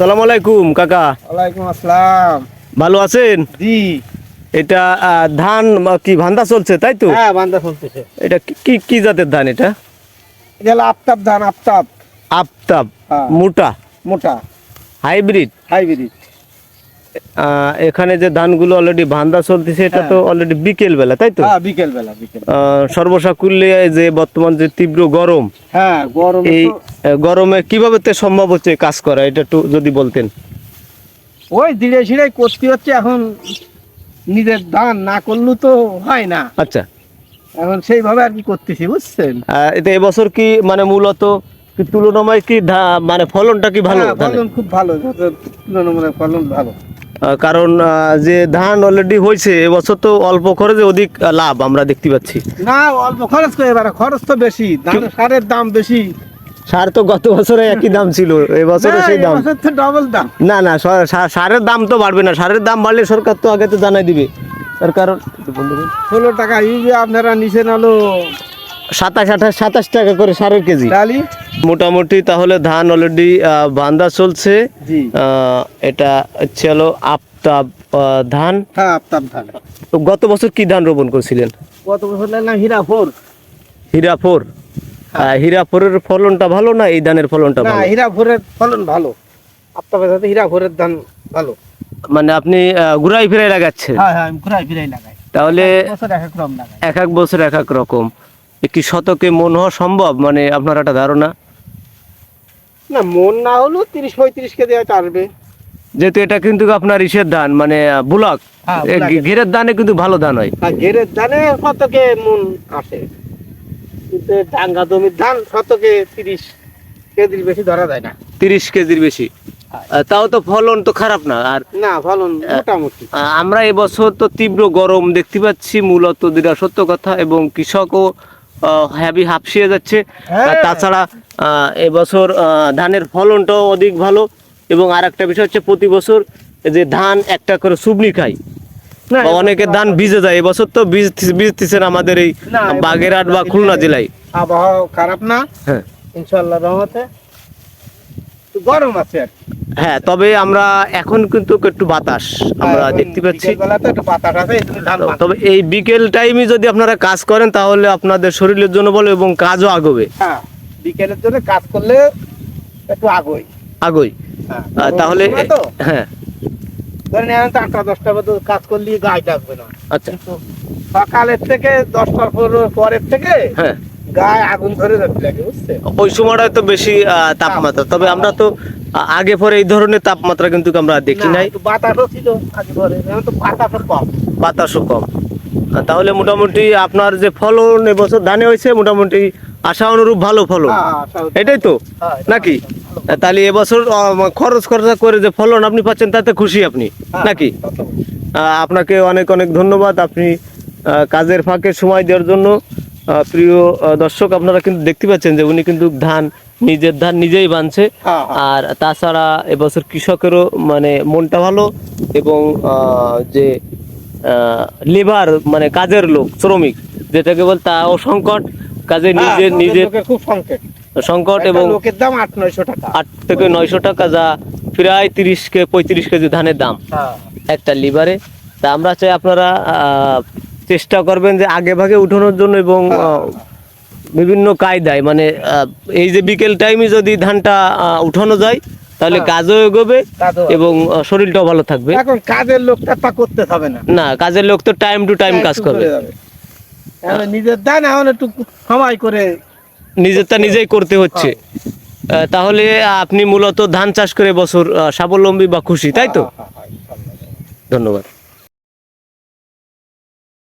সালাম আলাইকুম কাকা। ওয়ালাইকুম আসসালাম। ভালো আছেন? জি। এটা ধান কি ভান্দা চলছে তাই তো? হ্যাঁ ভান্দা চলতেছে। এটা কি- কি জাতের ধান এটা? এটা আফতাব ধান আফতাব। আফতাব হ্যাঁ। মোটা। মোটা। হাইব্রিড? হাইব্রিড। এখানে যে ধানগুলো অলরেডি ভান্দা চলতেছে এটা তো অলরেডি বিকেল বেলা তাই তো? হ্যাঁ বিকেল বেলা আহ, সর্বসাকুল্যে যে বর্তমান যে তীব্র গরম হ্যাঁ গরম এই গরমে কীভাবে তে সম্ভব হচ্ছে কাজ করা? এটা একটু যদি বলতেন। ওই ধীরে ধীরে করতে হচ্ছে এখন নিজের ধান না করলেও তো হয় না। আচ্ছা। এখন সেইভাবে আর কি করতেছি বুঝছেন? এটা এবছর কি মানে মূলত কি তুলনাময় কি মানে ফলনটা কি ভালো হ্যাঁ, ফলন খুব ভালো তুলনামূলক ফলন ভালো। কারণ যে ধান অলরেডি হয়েছে এবছর তো অল্প খরচে অধিক লাভ আমরা দেখতে পাচ্ছি। না অল্প খরচ করে এবারে খরচ তো বেশি। সারের দাম বেশি। সার তো গত বছরে একই দাম ছিল এবছরে সেই দাম। ডবল দাম। না না সারের দাম তো বাড়বে না। সারের দাম বাড়লে সরকার তো আগে তো জানাই দিবে। তার কারণ। ষোলো টাকা ইউরিয়া আপনারা নিচে নালো। সাতাশ আঠাশ সাতাশ টাকা করে সারের কেজি। ডালি? মোটামুটি তাহলে ধান অলরেডি বান্দা চলছে। এটা হচ্ছে হলো আফতাব ধান। হ্যাঁ আফতাব ধান। তো গত বছর কি ধান রোপণ করেছিলেন? কত বছর লাগলাম হীরা ফোর হীরাফোর? আহ, হীরাফোরের ফলনটা ভালো না এই ধানের ফলনটা ভালো? হীরা ফোরের ফলন ভালো। আফতাবের সাথে হীরা ফোরের ধান ভালো। মানে আপনি ঘুরাই ফিরাই লাগাচ্ছেন? হ্যাঁ হ্যাঁ আমি ঘুরাই ফিরাই লাগাই। তাহলে এক এক এক এক বছর এক এক রকম। একটি শতকে মন হওয়া সম্ভব? মানে আপনার একটা ধারণা? না মন না হলেও তিরিশ পঁয়ত্রিশ কেজি হয়তো আসবে। যেহেতু এটা কিন্তু আপনার ইসের ধান মানে বুলাক। হ্যাঁ। ঘেরের ধানে। কিন্তু ভালো ধান হয়। আর ঘেরের ধানে শতকে মন আসে। কিন্তু ডাঙ্গা জমির ধান শতকে তিরিশ কেজির বেশি ধরা যায় না। তিরিশ কেজির বেশি। তাও তো ফলন তো খারাপ না আর না ফলন মোটামুটি। আমরা এবছর তো তীব্র গরম দেখতে পাচ্ছি মূলত যেটা সত্য কথা এবং কৃষকও হ্যাভি হাফসিয়ে যাচ্ছে। হ্যাঁ। আর তাছাড়া এবছর ধানের ফলনটাও অধিক ভালো। এবং আর একটা বিষয় হচ্ছে প্রতি বছর যে ধান একটা করে সুবনি খায় অনেকে ধান ভিজে যায়। এবছর তো বীজ বীজতেছেন আমাদের এই বাগেরহাট বা খুলনা জেলায়। আবহাওয়া খারাপ না। হ্যাঁ। ইনশাল্লাহ রহমতে। গরম আছে আর কি। হ্যাঁ তবে আমরা এখন কিন্তু একটু বাতাস আমরা দেখতে পাচ্ছি। তবে এই বিকেল টাইমে যদি আপনারা কাজ করেন তাহলে আপনাদের শরীরের জন্য ভালো এবং কাজও আগবে। হ্যাঁ বিকেলের জন্য কাজ করলে একটু আgoই আগই। হ্যাঁ তাহলে হ্যাঁ। ধরেন এখন আটটা দশটা মতো কাজ করলে গায়ে ডাকবে না। আচ্ছা। সকালের থেকে দশটার পর- পরের থেকে হ্যাঁ। গায়ে আগুন ধরে যাচ্ছে লাগে বুঝছে ওই সময়টায় তো বেশি তাপমাত্রা। তবে আমরা তো আগে পরে এই ধরনের তাপমাত্রা কিন্তু আমরা দেখি নাই। বাতাসও ছিল আগে পরে বাতাসও কম। বাতাসও কম। তাহলে মোটামুটি আপনার যে ফলন এবছর ধানে হয়েছে মোটামুটি আশা অনুরূপ ভালো ফলন। হ্যাঁ। এটাই তো? হ্যাঁ, নাকি? তাহলে এবছর খরচ খরচা করে যে ফলন আপনি পাচ্ছেন তাতে খুশি আপনি হ্যাঁ, নাকি? আহ, আপনাকে অনেক অনেক ধন্যবাদ। আপনি কাজের ফাঁকে সময় দেওয়ার জন্য। প্রিয় দর্শক আপনারা কিন্তু দেখতে পাচ্ছেন যে উনি কিন্তু ধান নিজের ধান নিজেই বানছে। হ্যাঁ, হ্যাঁ। আর তাছাড়া এবছর কৃষকেরও মানে মনটা ভালো এবং যে লেবার মানে কাজের লোক শ্রমিক যেটাকে বল তাও সংকট কাজে হ্যাঁ, নিজের আমাদের খুব সংকট। সংকট এবং লোকের দাম আট নয়শো টাকা। আট থেকে নয়শো টাকা যা প্রায় তিরিশ কে পঁয়ত্রিশ কেজি ধানের দাম। হ্যাঁ। একটা লিভারে তা আমরা চাই আপনারা আহ, চেষ্টা করবেন যে আগে ভাগে উঠানোর জন্য এবং বিভিন্ন কায়দায় মানে এই যে বিকেল টাইমে যদি ধানটা উঠানো যায় তাহলে হ্যাঁ। কাজও এগোবে এবং শরীরটাও ভালো থাকবে। এখন কাজের লোকটা তা করতে হবে না। না কাজের লোক তো টাইম টু টাইম কাজ করবে। করে নিজের দান এখন একটু সময় করে নিজেরটা নিজেই করতে হচ্ছে। আহ, তাহলে আপনি মূলত ধান চাষ করে বছর স্বাবলম্বী বা খুশি তাই তো? হ্যাঁ, হ্যাঁ, হ্যাঁ। ধন্যবাদ।